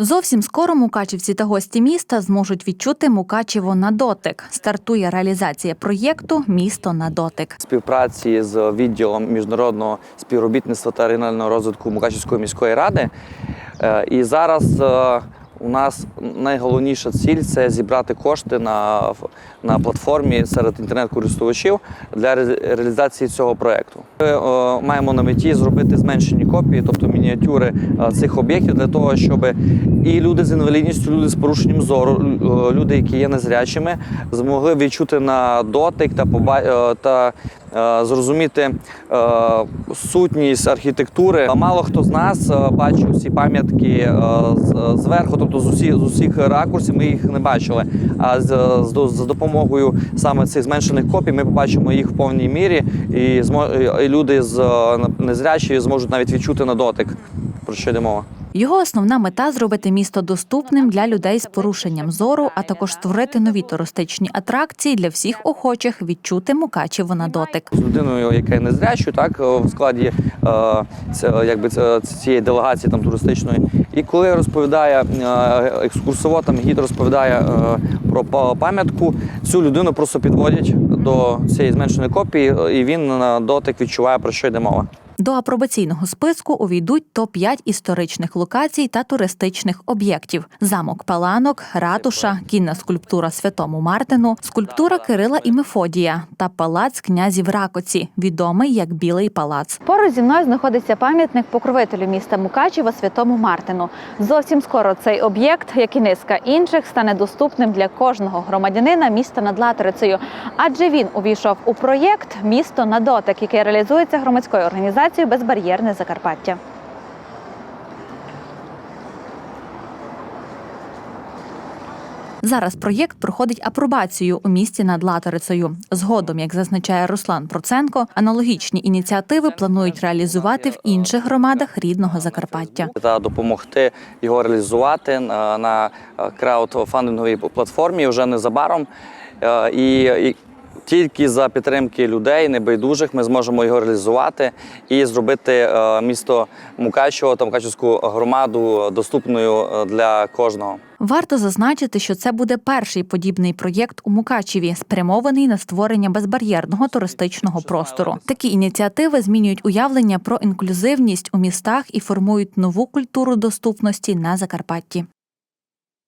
Зовсім скоро мукачівці та гості міста зможуть відчути Мукачево на дотик. Стартує реалізація проєкту Місто на дотик. співпраці з відділом міжнародного співробітництва та регіонального розвитку Мукачівської міської ради. Е, І зараз е, у нас найголовніша ціль це зібрати кошти на, на платформі серед інтернет-користувачів для реалізації цього проекту. Ми е, маємо на меті зробити зменшені копії, тобто мініатюри е, цих об'єктів, для того, щоб і люди з інвалідністю, люди з порушенням зору, е, люди, які є незрячими, змогли відчути на дотик та поба- та зрозуміти е, сутність архітектури. Мало хто з нас е, бачив ці пам'ятки е, зверху, тобто з усіх, з усіх ракурсів ми їх не бачили. А з, з, за допомогою саме цих зменшених копій ми побачимо їх в повній мірі, і, і люди з е, незрячі зможуть навіть відчути на дотик. Про що йде мова? Його основна мета зробити місто доступним для людей з порушенням зору, а також створити нові туристичні атракції для всіх охочих відчути Мукачево на дотик. з людиною, яка незрячою, так в складі е, це, якби це, цієї делегації там туристичної. І коли розповідає е, екскурсовод, там гід розповідає е, про пам'ятку, цю людину просто підводять до цієї зменшеної копії, і він на дотик відчуває про що йде мова. До апробаційного списку увійдуть топ-5 історичних локацій та туристичних об'єктів: замок Паланок, ратуша, кінна скульптура Святому Мартину, скульптура Кирила і Мефодія та палац князів Ракоці, відомий як Білий палац. Поруч зі мною знаходиться пам'ятник покровителю міста Мукачева Святому Мартину. Зовсім скоро цей об'єкт, як і низка інших, стане доступним для кожного громадянина міста над Латерицею, адже він увійшов у проєкт Місто на дотик, який реалізується громадською організацією Безбар'єрне Закарпаття. Зараз проєкт проходить апробацію у місті над Латерицею. Згодом, як зазначає Руслан Проценко, аналогічні ініціативи планують реалізувати в інших громадах рідного Закарпаття. та допомогти його реалізувати на, краудфандинговій платформі вже незабаром. Е, і тільки за підтримки людей, небайдужих, ми зможемо його реалізувати і зробити е, місто Мукачево та Мукачевську громаду доступною е, для кожного. Варто зазначити, що це буде перший подібний проєкт у Мукачеві, спрямований на створення безбар'єрного туристичного простору. Такі ініціативи змінюють уявлення про інклюзивність у містах і формують нову культуру доступності на Закарпатті.